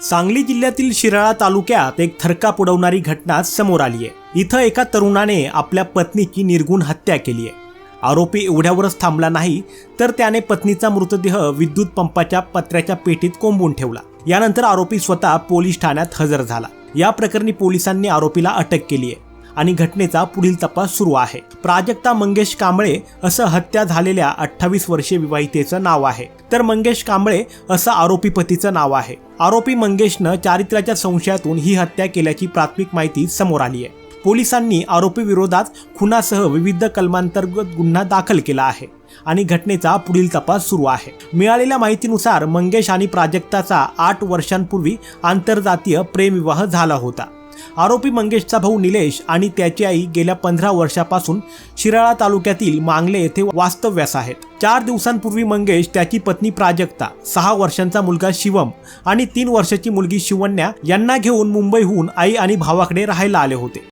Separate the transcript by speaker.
Speaker 1: सांगली जिल्ह्यातील शिराळा तालुक्यात एक थरकाप उडवणारी घटना समोर आली आहे. इथं एका तरुणाने आपल्या पत्नीची निर्गुण हत्या केली आहे. आरोपी एवढ्यावरच थांबला नाही तर त्याने पत्नीचा मृतदेह विद्युत पंपाच्या पत्र्याच्या पेटीत कोंबून ठेवला. यानंतर आरोपी स्वतः पोलीस ठाण्यात हजर झाला. या प्रकरणी पोलिसांनी आरोपीला अटक केली आहे. आणि घटनेचा पुढील तपास सुरू आहे. प्राजक्ता मंगेश कांबळे असं हत्या झालेल्या अठ्ठावीस वर्षीय विवाहितेचं नाव आहे. तर मंगेश कांबळे असं आरोपी पतीचं नाव आहे. आरोपी मंगेशनं चारित्र्याच्या संशयातून ही हत्या केल्याची प्राथमिक माहिती समोर आली आहे. पोलिसांनी आरोपी विरोधात खुनासह विविध कलमांतर्गत गुन्हा दाखल केला आहे आणि घटनेचा पुढील तपास सुरू आहे. मिळालेल्या माहितीनुसार मंगेश आणि प्राजक्ताचा आठ वर्षांपूर्वी आंतरजातीय प्रेमविवाह झाला होता. आरोपी मंगेशचा भाऊ निलेश आणि त्याची आई गेल्या पंधरा वर्षापासून शिराळा तालुक्यातील मांगले येथे वास्तव्यास आहेत. चार दिवसांपूर्वी मंगेश त्याची पत्नी प्राजक्ता सहा वर्षांचा मुलगा शिवम आणि तीन वर्षाची मुलगी शिवन्या यांना घेऊन मुंबईहून आई आणि भावाकडे राहायला आले होते.